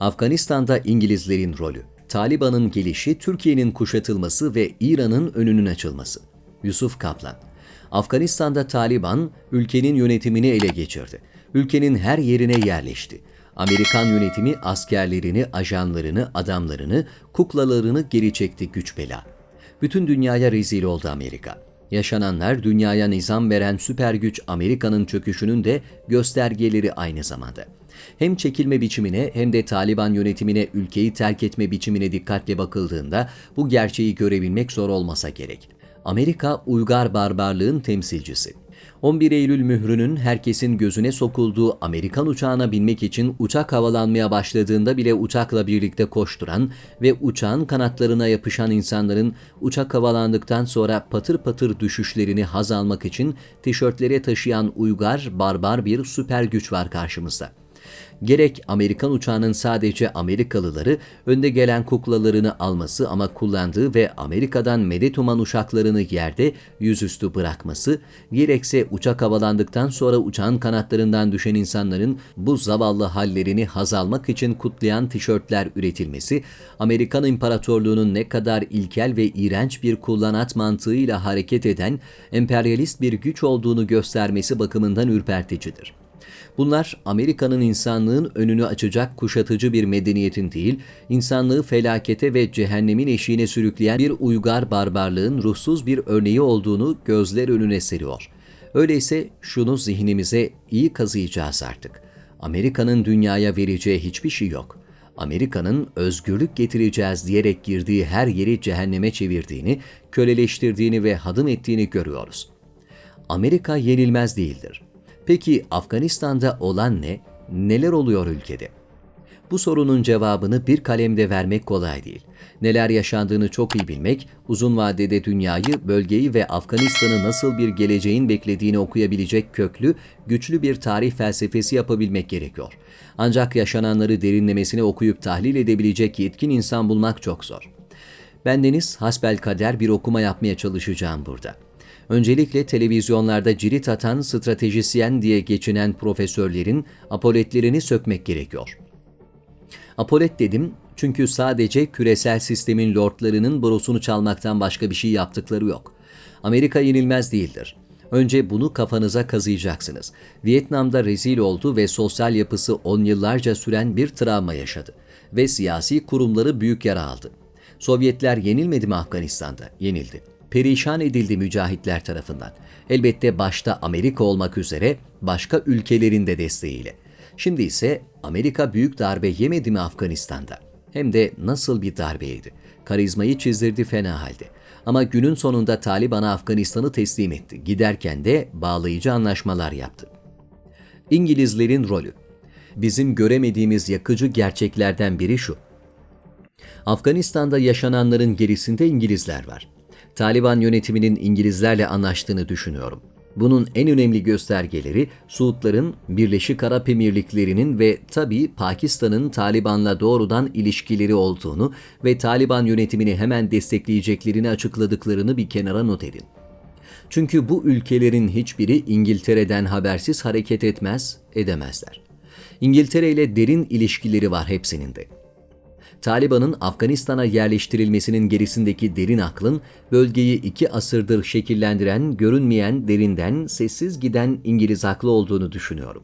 Afganistan'da İngilizlerin rolü, Taliban'ın gelişi, Türkiye'nin kuşatılması ve İran'ın önünün açılması. Yusuf Kaplan Afganistan'da Taliban, ülkenin yönetimini ele geçirdi. Ülkenin her yerine yerleşti. Amerikan yönetimi askerlerini, ajanlarını, adamlarını, kuklalarını geri çekti güç bela. Bütün dünyaya rezil oldu Amerika. Yaşananlar dünyaya nizam veren süper güç Amerika'nın çöküşünün de göstergeleri aynı zamanda. Hem çekilme biçimine hem de Taliban yönetimine ülkeyi terk etme biçimine dikkatle bakıldığında bu gerçeği görebilmek zor olmasa gerek. Amerika uygar barbarlığın temsilcisi. 11 Eylül mührünün herkesin gözüne sokulduğu Amerikan uçağına binmek için uçak havalanmaya başladığında bile uçakla birlikte koşturan ve uçağın kanatlarına yapışan insanların uçak havalandıktan sonra patır patır düşüşlerini haz almak için tişörtlere taşıyan uygar, barbar bir süper güç var karşımızda gerek Amerikan uçağının sadece Amerikalıları önde gelen kuklalarını alması ama kullandığı ve Amerika'dan medet uman uçaklarını yerde yüzüstü bırakması, gerekse uçak havalandıktan sonra uçağın kanatlarından düşen insanların bu zavallı hallerini haz almak için kutlayan tişörtler üretilmesi, Amerikan İmparatorluğu'nun ne kadar ilkel ve iğrenç bir kullanat mantığıyla hareket eden emperyalist bir güç olduğunu göstermesi bakımından ürperticidir. Bunlar Amerika'nın insanlığın önünü açacak kuşatıcı bir medeniyetin değil, insanlığı felakete ve cehennemin eşiğine sürükleyen bir uygar barbarlığın ruhsuz bir örneği olduğunu gözler önüne seriyor. Öyleyse şunu zihnimize iyi kazıyacağız artık. Amerika'nın dünyaya vereceği hiçbir şey yok. Amerika'nın özgürlük getireceğiz diyerek girdiği her yeri cehenneme çevirdiğini, köleleştirdiğini ve hadım ettiğini görüyoruz. Amerika yenilmez değildir. Peki Afganistan'da olan ne? Neler oluyor ülkede? Bu sorunun cevabını bir kalemde vermek kolay değil. Neler yaşandığını çok iyi bilmek, uzun vadede dünyayı, bölgeyi ve Afganistan'ı nasıl bir geleceğin beklediğini okuyabilecek köklü, güçlü bir tarih felsefesi yapabilmek gerekiyor. Ancak yaşananları derinlemesine okuyup tahlil edebilecek yetkin insan bulmak çok zor. Bendeniz hasbel kader bir okuma yapmaya çalışacağım burada öncelikle televizyonlarda cirit atan stratejisyen diye geçinen profesörlerin apoletlerini sökmek gerekiyor. Apolet dedim çünkü sadece küresel sistemin lordlarının borusunu çalmaktan başka bir şey yaptıkları yok. Amerika yenilmez değildir. Önce bunu kafanıza kazıyacaksınız. Vietnam'da rezil oldu ve sosyal yapısı on yıllarca süren bir travma yaşadı. Ve siyasi kurumları büyük yara aldı. Sovyetler yenilmedi mi Afganistan'da? Yenildi perişan edildi mücahitler tarafından. Elbette başta Amerika olmak üzere başka ülkelerin de desteğiyle. Şimdi ise Amerika büyük darbe yemedi mi Afganistan'da? Hem de nasıl bir darbeydi? Karizmayı çizdirdi fena halde. Ama günün sonunda Taliban'a Afganistan'ı teslim etti. Giderken de bağlayıcı anlaşmalar yaptı. İngilizlerin rolü Bizim göremediğimiz yakıcı gerçeklerden biri şu. Afganistan'da yaşananların gerisinde İngilizler var. Taliban yönetiminin İngilizlerle anlaştığını düşünüyorum. Bunun en önemli göstergeleri Suudların, Birleşik Arap Emirlikleri'nin ve tabii Pakistan'ın Taliban'la doğrudan ilişkileri olduğunu ve Taliban yönetimini hemen destekleyeceklerini açıkladıklarını bir kenara not edin. Çünkü bu ülkelerin hiçbiri İngiltere'den habersiz hareket etmez, edemezler. İngiltere ile derin ilişkileri var hepsinin de. Taliban'ın Afganistan'a yerleştirilmesinin gerisindeki derin aklın, bölgeyi iki asırdır şekillendiren, görünmeyen derinden sessiz giden İngiliz aklı olduğunu düşünüyorum.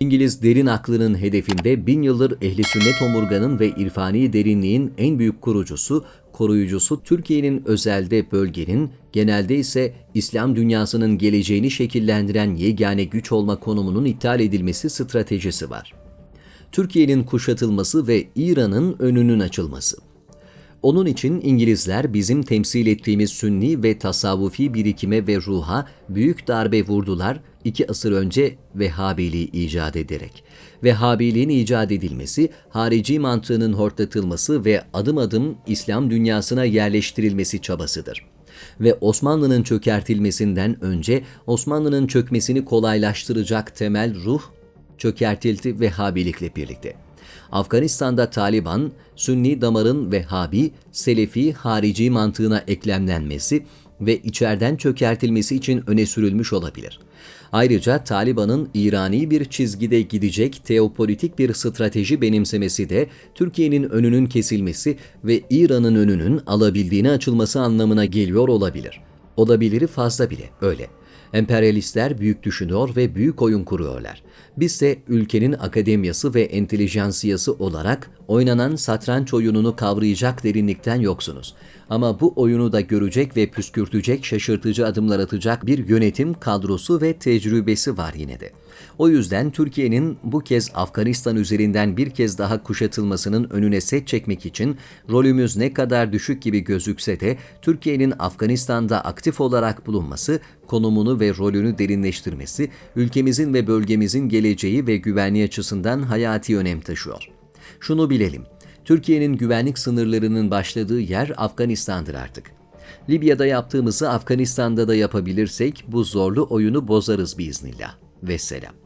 İngiliz derin aklının hedefinde bin yıldır ehli sünnet omurganın ve irfani derinliğin en büyük kurucusu, koruyucusu Türkiye'nin özelde bölgenin, genelde ise İslam dünyasının geleceğini şekillendiren yegane güç olma konumunun iptal edilmesi stratejisi var. Türkiye'nin kuşatılması ve İran'ın önünün açılması. Onun için İngilizler bizim temsil ettiğimiz sünni ve tasavvufi birikime ve ruha büyük darbe vurdular iki asır önce Vehhabiliği icat ederek. Vehhabiliğin icat edilmesi, harici mantığının hortlatılması ve adım adım İslam dünyasına yerleştirilmesi çabasıdır ve Osmanlı'nın çökertilmesinden önce Osmanlı'nın çökmesini kolaylaştıracak temel ruh çökertildi Vehhabilikle birlikte. Afganistan'da Taliban, Sünni damarın Vehhabi, Selefi, harici mantığına eklemlenmesi ve içeriden çökertilmesi için öne sürülmüş olabilir. Ayrıca Taliban'ın İrani bir çizgide gidecek teopolitik bir strateji benimsemesi de Türkiye'nin önünün kesilmesi ve İran'ın önünün alabildiğine açılması anlamına geliyor olabilir. Olabiliri fazla bile öyle. Emperyalistler büyük düşünüyor ve büyük oyun kuruyorlar. Bizse ülkenin akademiyası ve entelijansiyası olarak oynanan satranç oyununu kavrayacak derinlikten yoksunuz. Ama bu oyunu da görecek ve püskürtecek, şaşırtıcı adımlar atacak bir yönetim kadrosu ve tecrübesi var yine de. O yüzden Türkiye'nin bu kez Afganistan üzerinden bir kez daha kuşatılmasının önüne set çekmek için rolümüz ne kadar düşük gibi gözükse de Türkiye'nin Afganistan'da aktif olarak bulunması, konumunu ve rolünü derinleştirmesi, ülkemizin ve bölgemizin geleceği ve güvenliği açısından hayati önem taşıyor. Şunu bilelim, Türkiye'nin güvenlik sınırlarının başladığı yer Afganistan'dır artık. Libya'da yaptığımızı Afganistan'da da yapabilirsek bu zorlu oyunu bozarız biiznillah. Vesselam.